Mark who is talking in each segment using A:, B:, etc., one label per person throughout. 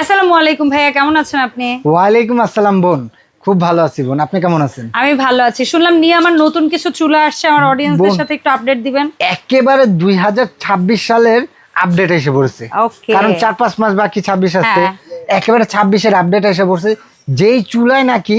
A: আসসালামু আলাইকুম ভাইয়া কেমন আছেন আপনি?
B: ওয়ালাইকুম আসসালাম বোন। খুব ভালো আছি বোন। আপনি কেমন আছেন?
A: আমি ভালো আছি। শুনলাম নিয়ে আমার নতুন কিছু চুলা আসছে আমার অডিয়েন্সদের সাথে একটু আপডেট দিবেন।
B: একেবারে দুই হাজার ছাব্বিশ সালের আপডেট এসে পড়ছে। কারণ চার পাঁচ মাস বাকি ছাব্বিশ আসতে
A: হ্যাঁ।
B: একেবারে ছাব্বিশের আপডেট এসে পড়ছে। যেই চুলায় নাকি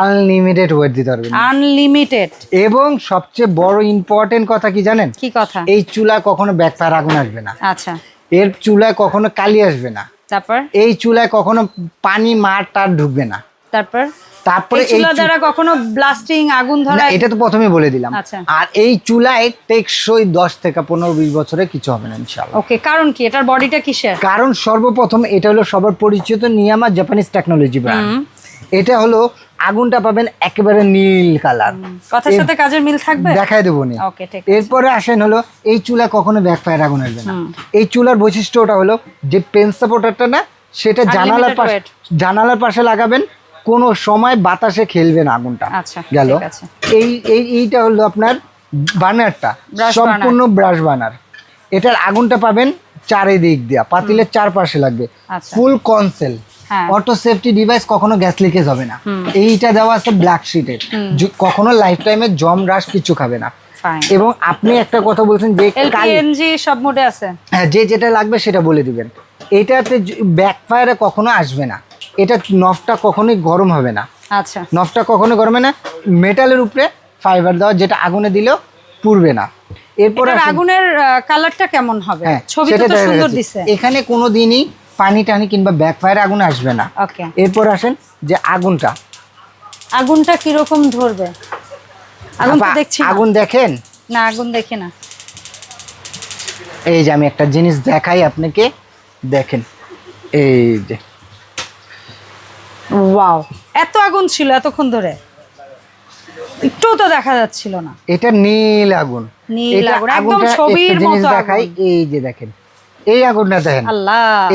B: আনলিমিটেড ওয়েট দিতে পারবেন।
A: আনলিমিটেড
B: এবং সবচেয়ে বড় ইম্পর্টেন্ট কথা কি জানেন?
A: কি কথা?
B: এই চুলায় কখনো ব্যাক ফায়ার আগুন আসবে না।
A: আচ্ছা।
B: এর চুলায় কখনো কালি আসবে না।
A: তারপর?
B: এই চুলায় কখনো পানি মার টার ঢুকবে না।
A: তারপর?
B: তারপরে
A: এই চুলা দ্বারা কখনো ব্লাস্টিং আগুন ধরা
B: এটা তো প্রথমে বলে দিলাম।
A: আচ্ছা।
B: আর এই চুলায় টেকসই দশ থেকে পনেরো বিশ বছরে কিছু হবে না ইনশাল্লাহ
A: ওকে কারণ কি? এটার বডিটা কিসের?
B: কারণ সর্বপ্রথম এটা হলো সবার পরিচিত নিয়ামা জাপানিজ টেকনোলজি ব্র্যান্ড এটা হলো আগুনটা পাবেন একেবারে নীল কালার।
A: কথার সাথে কাজের মিল থাকবে?
B: দেখাই দেবো নি এরপরে আসেন হলো এই চুলা কখনো ব্যাক ফায়ার আগুন আসবে না। এই চুলার বৈশিষ্ট্যটা হলো যে পেন সাপোর্টারটা না সেটা জানালার পাশে জানালার পাশে লাগাবেন কোনো সময় বাতাসে খেলবে না আগুনটা।
A: আচ্ছা,
B: গেল। এই এই এইটা হলো আপনার
A: Brush
B: সম্পূর্ণ ব্রাশ বার্নার। এটার আগুনটা পাবেন চারিদিক দিয়া পাতিলের চারপাশে লাগবে।
A: আচ্ছা।
B: ফুল কনসেল
A: হ্যাঁ।
B: অটো সেফটি ডিভাইস কখনো গ্যাস লিকেজ হবে না। এইটা দেওয়া আছে ব্ল্যাক শিটের কখনো লাইফ টাইমে জম রাশ কিছু খাবে না। এবং আপনি একটা কথা বলছেন যে
A: এলপিএনজি সব মোডে আছে।
B: হ্যাঁ যে যেটা লাগবে সেটা বলে দিবেন। এটাতে ব্যাক ফায়ারে কখনো আসবে না। এটা নফটা কখনোই গরম হবে না।
A: আচ্ছা।
B: নফটা কখনো গরম হবে না। মেটালের উপরে ফাইবার দেওয়া যেটা আগুনে দিলেও পুড়বে না। এরপর
A: আগুনের কালারটা কেমন হবে?
B: হ্যাঁ
A: তো সুন্দর দিছে।
B: এখানে কোনো দিনই পানি টানি কিংবা ব্যাক ফায়ার আগুন আসবে না।
A: ওকে
B: এরপর আসেন যে আগুনটা।
A: আগুনটা কীরকম ধরবে? আগুন তো দেখছি না।
B: আগুন দেখেন?
A: না আগুন দেখি না।
B: এই যে আমি একটা জিনিস দেখাই আপনাকে। দেখেন। এই যে।
A: ওয়াও এত আগুন ছিল এতক্ষণ ধরে। একটু তো দেখা যাচ্ছিল না।
B: এটা নীল আগুন।
A: নীল
B: এটা
A: আগুন, একদম
B: আগুনটা
A: ছবির
B: একটা জিনিস
A: মতো
B: দেখাই।
A: আগুন।
B: এই যে দেখেন। এই আগুনটা দেখেন।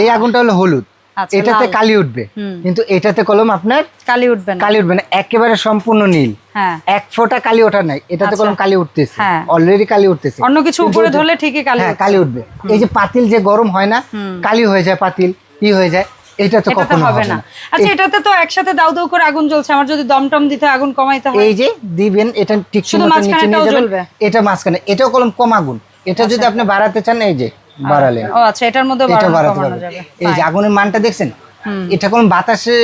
B: এই আগুনটা হলো হলুদ।
A: আচ্ছা,
B: এটাতে কালি উঠবে। কিন্তু এটাতে কলম আপনার
A: কালি উঠবে না।
B: কালি উঠবে না। একেবারে সম্পূর্ণ নীল।
A: হ্যাঁ।
B: এক ফোঁটা কালি ওঠা নাই। এটাতে
A: আচ্ছা।
B: কলম কালি উঠতেছে।
A: হ্যাঁ।
B: অলরেডি কালি উঠতেছে।
A: অন্য কিছু উপরে ধরলে ঠিকই কালি
B: হ্যাঁ কালি উঠবে। এই যে পাতিল যে গরম হয় না কালি হয়ে যায় পাতিল ই হয়ে যায়। এটা তো
A: এটাতে
B: কখনো
A: হবে না। আচ্ছা এটাতে তো একসাথে দাউ দাউ করে আগুন জ্বলছে। আমার যদি দমটম দিতে আগুন কমাইতে হয়।
B: এই যে দিবেন এটা ঠিক
A: শুধু
B: মতো নিচে
A: মাঝখানেটাও
B: নিয়ে যাবেন।
A: জ্বলবে?
B: এটা মাঝখানে। এটাও কলম কম আগুন। এটা যদি আপনি বাড়াতে চান এই যে বাড়ালেন
A: ও আচ্ছা এটার মধ্যে
B: এটা বাড়াতে পারবে। এই যে আগুনের মানটা দেখছেন? এটা কোন বাতাসে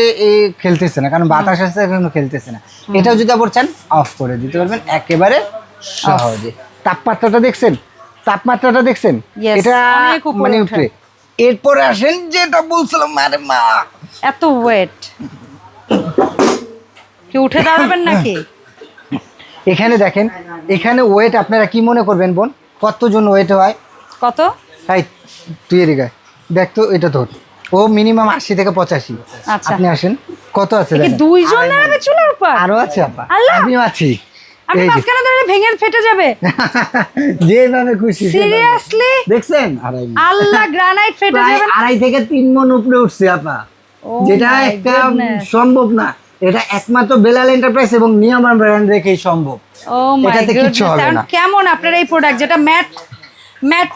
B: খেলতেছে না কারণ বাতাস আছে এখন খেলতেছে না। এটাও যদি আবার চান অফ করে দিতে পারবেন একেবারে সহজে। তাপমাত্রাটা দেখছেন? তাপমাত্রাটা দেখছেন? এটা মানে। উপরে এরপরে আসেন যেটা বলছিলাম আরে মা!
A: এত ওয়েট কি উঠে দাঁড়াবেন নাকি?
B: এখানে দেখেন এখানে ওয়েট আপনারা কি মনে করবেন বোন? কতজন ওয়েট হয়?
A: কত?
B: তাই তুই এদিকে। দেখ তো এটা তোর ও মিনিমাম আশি থেকে পঁচাশি।
A: আচ্ছা।
B: আপনি আসেন। কত আছে
A: দুইজন দাঁড়াবে চুলার উপর?
B: আরও আছে আপা! আমিও আছি।
A: আপনি মাঝখানে দাঁড়িয়ে ভেঙে ফেটে যাবে।
B: যেভাবে খুশি
A: সিরিয়াসলি
B: দেখছেন?
A: আল্লাহ গ্রানাইট ফেটে যাবে
B: আড়াই থেকে তিন মন উপরে উঠছে আপা।
A: Oh
B: যেটা একটা সম্ভব না। এটা একমাত্র বেলাল এন্টারপ্রাইজ এবং ব্র্যান্ড রেখেই সম্ভব।
A: ও মাই
B: এটাতে কিচ্ছু
A: কেমন আপনার এই প্রোডাক্ট যেটা ম্যাট ম্যাট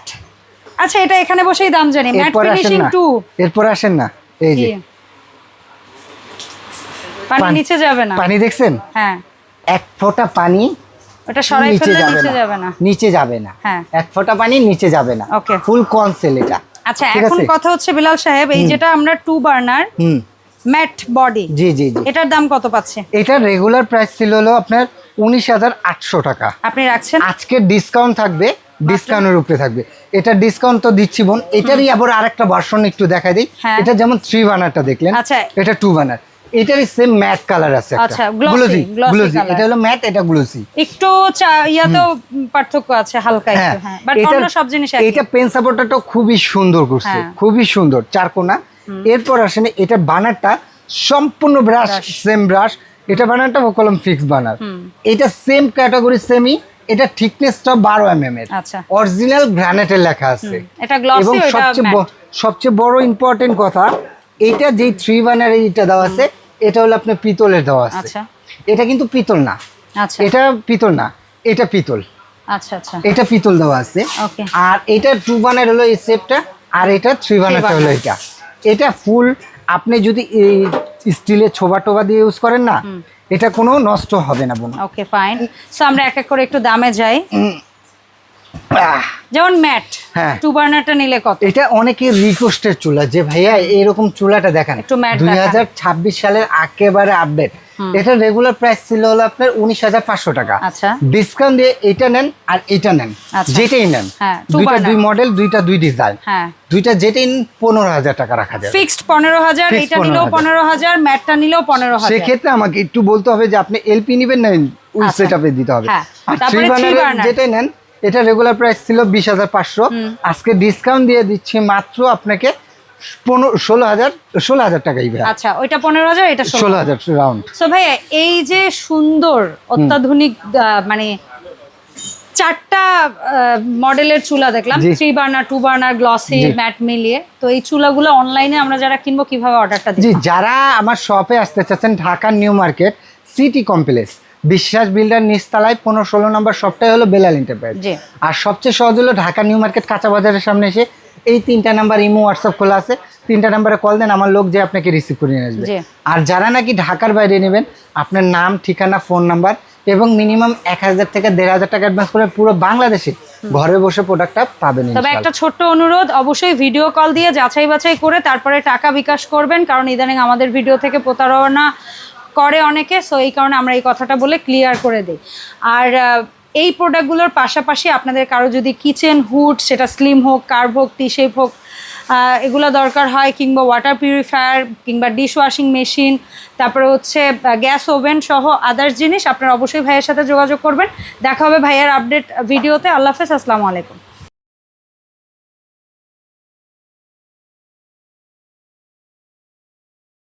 A: আচ্ছা এটা এখানে বসেই দাম জানি। ম্যাট ফিনিশিং টু
B: এরপর আসেন না। এই যে।
A: পানি নিচে যাবে না।
B: পানি দেখছেন?
A: হ্যাঁ।
B: এক ফোঁটা পানি
A: ওটা সরাই
B: নিচে যাবে
A: নিচে
B: না।
A: যাবে না।
B: নিচে যাবে না।
A: হ্যাঁ।
B: এক ফোঁটা পানি নিচে যাবে না।
A: Okay.
B: ফুল কনসেল এটা।
A: আচ্ছা এখন কথা হচ্ছে বিলাল সাহেব এই যেটা আমরা টু বার্নার
B: হুম।
A: ম্যাট বডি
B: জি জি জি।
A: এটার দাম কত পাচ্ছে?
B: এটার রেগুলার প্রাইস ছিল হলো আপনার উনিশ হাজার আটশো টাকা।
A: আপনি রাখছেন?
B: আজকে ডিসকাউন্ট থাকবে ডিসকাউন্টের উপরে থাকবে। এটা ডিসকাউন্ট তো দিচ্ছি বোন। এটারই আবার আরেকটা ভার্সন একটু দেখাই দিই।
A: হ্যাঁ।
B: এটা যেমন থ্রি বানারটা দেখলেন
A: আচ্ছা।
B: এটা টু বানার এটারই সেম ম্যাট কালার আছে
A: আচ্ছা,
B: গ্লোসি এটা হলো ম্যাট এটা গ্লোসি
A: একটু চা- ইয়াতেও পার্থক্য আছে হালকা একটু হ্যাঁ। বাট অন্য সব জিনিস একই।
B: এটা পেন সাপোর্টারটা খুবই সুন্দর করছে
A: হ্যাঁ।
B: খুবই সুন্দর চারকোনা এরপর এটা বানারটা সম্পূর্ণ ব্রাশ সেম ব্রাশ এটা বানারটা কলম ফিক্স বানার এটা সেম ক্যাটাগরি সেমি এটা থিকনেসটা বারো এম এম এর।
A: আচ্ছা।
B: অরিজিনাল গ্রানাইটের লেখা আছে। এবং সবচেয়ে সবচেয়ে বড় ইম্পর্টেন্ট কথা এটা যেই থ্রি বানার এইটা দেওয়া আছে এটা হলো আপনার পিতলের দেওয়া আছে।
A: আচ্ছা।
B: এটা কিন্তু পিতল না।
A: আচ্ছা।
B: এটা পিতল না এটা পিতল।
A: আচ্ছা আচ্ছা।
B: এটা পিতল দেওয়া আছে। আর এটা টু বানার হলো এই শেপটা আর এটা থ্রি বানারটা হলো এটা এটা ফুল আপনি যদি এই স্টিলের ছোবা টোবা দিয়ে ইউজ করেন না এটা কোনো নষ্ট হবে না বোন
A: ওকে ফাইন সো আমরা এক এক করে একটু দামে যাই। যেমন ম্যাট
B: হ্যাঁ।
A: টু বার্নারটা নিলে কত?
B: এটা অনেকের রিকোয়েস্টের চুলা। যে ভাইয়া এরকম চুলাটা দেখান। দুই হাজার ছাব্বিশ সালের একেবারে আপডেট এটা রেগুলার প্রাইস ছিল হলো আপনার উনিশ হাজার পাঁচশো টাকা।
A: আচ্ছা।
B: ডিসকাউন্ট দিয়ে এটা নেন আর এটা নেন।
A: আচ্ছা।
B: যেটাই নেন।
A: হ্যাঁ,
B: দুইটা দুই মডেল দুইটা দুই ডিজাইন দুইটা যেটাই পনেরো হাজার টাকা রাখা যাবে।
A: ফিক্সড পনেরো হাজার এটা নিলেও পনেরো হাজার। ম্যাটটা নিলেও পনেরো হাজার।
B: সেক্ষেত্রে আমাকে একটু বলতে হবে যে আপনি এলপি নেবেন না উই
A: আচ্ছা।
B: সেটআপে দিতে হবে।
A: হ্যাঁ।
B: আর থ্রি বার্নার। যেটাই নেন এটা রেগুলার প্রাইস ছিল বিশ হাজার পাঁচশো। আজকে ডিসকাউন্ট দিয়ে দিচ্ছি মাত্র আপনাকে ষোলো হাজার ষোলো হাজার টাকাই
A: আচ্ছা ওইটা পনেরো হাজার এটা ষোলো
B: হাজার। রাউন্ড
A: সো এই যে সুন্দর অত্যাধুনিক মানে চারটা মডেলের চুলা দেখলাম। Three burner two burner glossy matte মিলিয়ে। তো এই চুলাগুলো অনলাইনে আমরা যারা কিনবো কীভাবে অর্ডারটা দিই
B: যারা আমার শপে আসতে চাচ্ছেন ঢাকার New Market City Complex Biswas builder নিচতলায় পনেরো ষোলো নম্বর সবটাই হলো বেলাল এন্টারপ্রাইজ আর সবচেয়ে সহজ হলো ঢাকা নিউ মার্কেট কাঁচা বাজারের সামনে এসে এই তিনটা নাম্বার ইমো হোয়াটসঅ্যাপ খোলা আছে। তিনটা নাম্বারে কল দেন আমার লোক যে আপনাকে রিসিভ করে নিয়ে আসবে। আর যারা নাকি ঢাকার বাইরে নেবেন আপনার নাম ঠিকানা ফোন নাম্বার এবং মিনিমাম এক হাজার থেকে দেড় হাজার টাকা অ্যাডভান্স করে পুরো বাংলাদেশে ঘরে বসে প্রোডাক্টটা পাবেন
A: তবে একটা ছোট্ট অনুরোধ অবশ্যই ভিডিও কল দিয়ে যাচাই বাছাই করে তারপরে টাকা বিকাশ করবেন কারণ ইদানিং আমাদের ভিডিও থেকে প্রতারণা করে অনেকে সো এই কারণে আমরা এই কথাটা বলে ক্লিয়ার করে দিই। আর এই প্রোডাক্টগুলোর পাশাপাশি আপনাদের কারও যদি কিচেন হুড সেটা স্লিম হোক কার্ভ হোক টি শেপ হোক এগুলো দরকার হয়, কিংবা ওয়াটার পিউরিফায়ার কিংবা ডিশ ওয়াশিং মেশিন তারপরে হচ্ছে গ্যাস ওভেন সহ আদার্স জিনিস, আপনারা অবশ্যই ভাইয়ের সাথে যোগাযোগ করবেন। দেখা হবে ভাইয়ের আপডেট ভিডিওতে আল্লাহ হাফেজ, আসসালামু আলাইকুম।